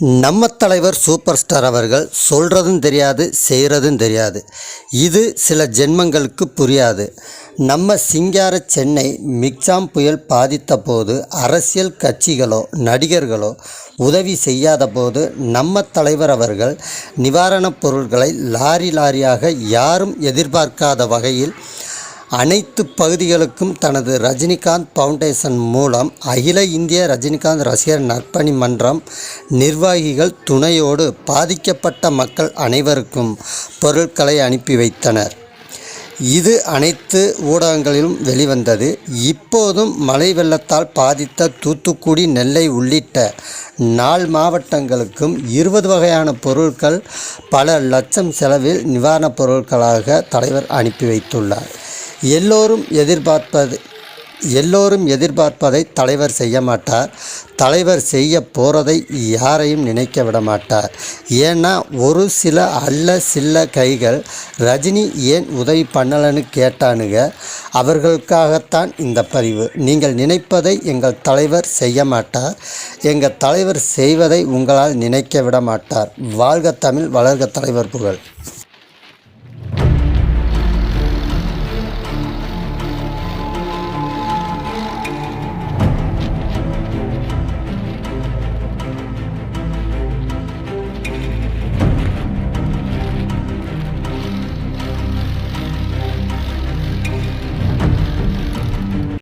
நம்ம தலைவர் super star அவர்கள் சொல்கிறதும் தெரியாது செய்கிறதும் தெரியாது. இது சில ஜென்மங்களுக்கு புரியாது. நம்ம சிங்கார சென்னை மிக்சாம் புயல் பாதித்த போது அரசியல் கட்சிகளோ நடிகர்களோ உதவி செய்யாத போது நம்ம தலைவர் அவர்கள் நிவாரணப் பொருட்களை லாரி லாரியாக யாரும் எதிர்பார்க்காத வகையில் அனைத்து பகுதிகளுக்கும் தனது ரஜினிகாந்த் ஃபவுண்டேஷன் மூலம் அகில இந்திய ரஜினிகாந்த் ரசிகர் நற்பணி மன்றம் நிர்வாகிகள் துணையோடு பாதிக்கப்பட்ட மக்கள் அனைவருக்கும் பொருட்களை அனுப்பி வைத்தனர். இது அனைத்து ஊடகங்களிலும் வெளிவந்தது. இப்போதும் மழை வெள்ளத்தால் பாதித்த தூத்துக்குடி நெல்லை உள்ளிட்ட நால் மாவட்டங்களுக்கும் இருபது வகையான பொருட்கள் பல லட்சம் செலவில் நிவாரணப் பொருட்களாக தலைவர் அனுப்பி வைத்துள்ளார். எல்லோரும் எதிர்பார்ப்பது எல்லோரும் எதிர்பார்ப்பதை தலைவர் செய்ய மாட்டார். தலைவர் செய்ய போகிறதை யாரையும் நினைக்க விட மாட்டார். ஏன்னா ஒரு சில அல்ல சில கைகள் ரஜினி ஏன் உதவி பண்ணலைன்னு கேட்டானுங்க அவர்களுக்காகத்தான் இந்த பதிவு. நீங்கள் நினைப்பதை எங்கள் தலைவர் செய்ய மாட்டார். எங்கள் தலைவர் செய்வதை உங்களால் நினைக்க விட மாட்டார். வாழ்க தமிழ் வளர்க தலைவர் புகழ்.